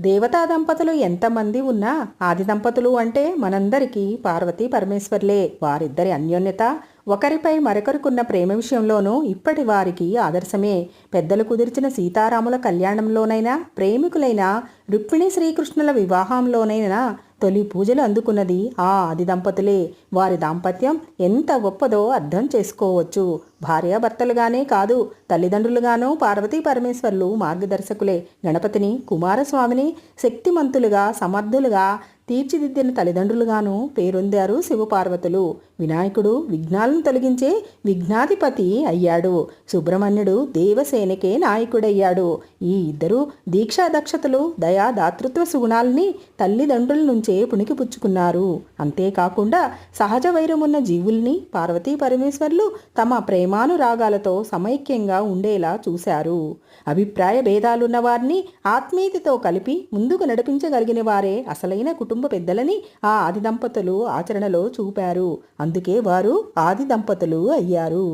దేవతా దంపతులు ఎంతమంది ఉన్నా ఆది దంపతులు అంటే మనందరికీ పార్వతీ పరమేశ్వర్లే. వారిద్దరి అన్యోన్యత ఒకరిపై మరొకరికున్న ప్రేమ విషయంలోనూ ఇప్పటి వారికి ఆదర్శమే. పెద్దలు కుదిర్చిన సీతారాముల కళ్యాణంలోనైనా ప్రేమికులైన రుక్మిణి శ్రీకృష్ణుల వివాహంలోనైనా తొలి పూజలు అందుకున్నది ఆ ఆది దంపతులే. వారి దాంపత్యం ఎంత గొప్పదో అర్థం చేసుకోవచ్చు. భార్యాభర్తలుగానే కాదు తల్లిదండ్రులుగానూ పార్వతీ పరమేశ్వర్లు మార్గదర్శకులే. గణపతిని కుమారస్వామిని శక్తిమంతులుగా సమర్థులుగా తీర్చిదిద్దిన తల్లిదండ్రులుగాను పేరొందారు శివపార్వతులు. వినాయకుడు విఘ్నాలను తొలగించే విఘ్నాధిపతి అయ్యాడు. సుబ్రహ్మణ్యుడు దేవసేనకే నాయకుడయ్యాడు. ఈ ఇద్దరు దీక్షాదక్షతలు దయా దాతృత్వ సుగుణాలని తల్లిదండ్రుల నుంచే పుణికిపుచ్చుకున్నారు. అంతేకాకుండా సహజ వైరమున్న జీవుల్ని పార్వతీ పరమేశ్వర్లు తమ ప్రేమానురాగాలతో సమైక్యంగా ఉండేలా చూశారు. అభిప్రాయ భేదాలున్న వారిని ఆత్మీయతతో కలిపి ముందుకు నడిపించగలిగిన వారే అసలైన కుటుంబ పెద్దలని ఆ ఆది దంపతులు ఆచరణలో చూపారు. అందుకే వారు ఆది దంపతులు అయ్యారు.